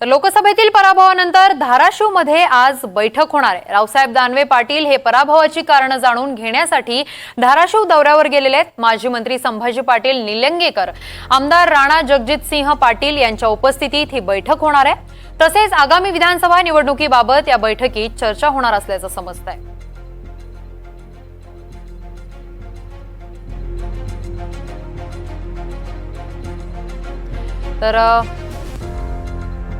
तर लोकसभेतील पराभवानंतर धाराशिवमध्ये आज बैठक होणार आहे. रावसाहेब दानवे पाटील हे पराभवाची कारणं जाणून घेण्यासाठी धाराशिव दौऱ्यावर गेलेले आहेत. माजी मंत्री संभाजी पाटील निलंगेकर आमदार राणा जगजित सिंह पाटील यांच्या उपस्थितीत ही बैठक होणार आहे. तसेच आगामी विधानसभा निवडणुकीबाबत या बैठकीत चर्चा होणार असल्याचं समजत आहे तर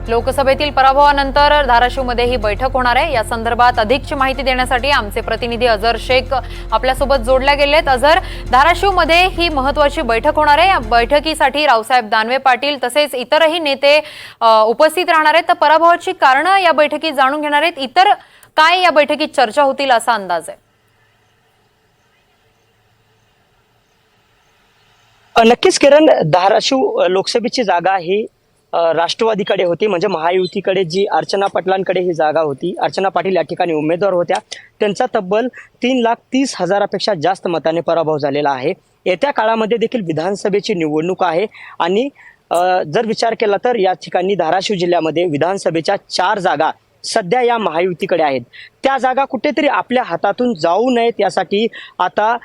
लोकसभेतील पराभवानंतर धाराशिवमध्ये ही बैठक होणार आहे. या संदर्भात अधिकची माहिती देण्यासाठी आमचे प्रतिनिधी अझर शेख आपल्यासोबत जोडल्या गेले आहेत अझर धाराशिवमध्ये ही महत्वाची बैठक होणार आहे. या बैठकीसाठी रावसाहेब दानवे पाटील तसेच इतरही नेते उपस्थित राहणार आहेत. तर पराभवाची कारणं या बैठकीत जाणून घेणार आहेत. इतर काय या बैठकीत चर्चा होतील असा अंदाज आहे. नक्कीच किरण धाराशिव लोकसभेची जागा ही राष्ट्रवादीकडे होती म्हणजे महायुतीकडे जी अर्चना पाटलांकडे ही जागा होती. अर्चना पाटील या ठिकाणी उमेदवार होत्या. त्यांचा तब्बल तीन लाख तीस हजारापेक्षा जास्त मताने पराभव झालेला आहे. येत्या काळामध्ये देखील विधानसभेची निवडणूक आहे आणि जर विचार केला तर या ठिकाणी धाराशिव जिल्ह्यामध्ये विधानसभेच्या चार जागा सध्या या महायुतीकडे आहेत. त्या जागा कुठेतरी आपल्या हातातून जाऊ नयेत यासाठी आता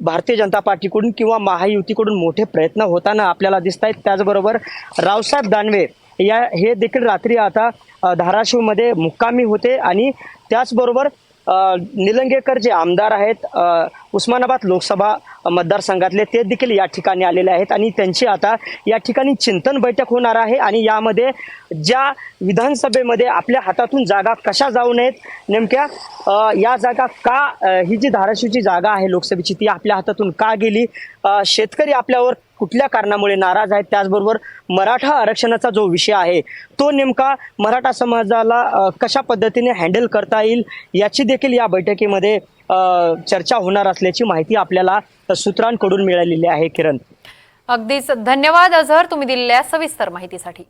भारतीय जनता पार्टीकडून किंवा महायुतीकडून मोठे प्रयत्न होताना आपल्याला दिसत आहेत त्याचबरोबर रावसाहेब दानवे या हे देखील रात्री आता धाराशिवमध्ये मुक्कामी होते आणि त्याचबरोबर निलंगेकर जे आमदार आहेत उस्मानाबाद लोकसभा मतदारसंघातले ते देखील या ठिकाणी आलेले आहेत आणि त्यांची आता या ठिकाणी चिंतन बैठक होणार आहे आणि यामध्ये ज्या विधानसभेमध्ये आपल्या हातातून जागा कशा जाऊ नयेत नेमक्या या जागा का ही जी धाराशिवची जागा आहे लोकसभेची ती आपल्या हातातून का गेली? शेतकरी आपल्यावर कुठल्या कारणामुळे नाराज आहेत त्याचबरोबर मराठा आरक्षणाचा जो विषय आहे तो नेमका मराठा समाजाला कशा पद्धतीने हँडल करता येईल याची देखील या बैठकीमध्ये चर्चा होणार असल्याची माहिती आपल्याला सूत्रांकडून मिळालेली आहे किरण. अगदीच धन्यवाद अझहर तुम्ही दिलेल्या सविस्तर माहितीसाठी.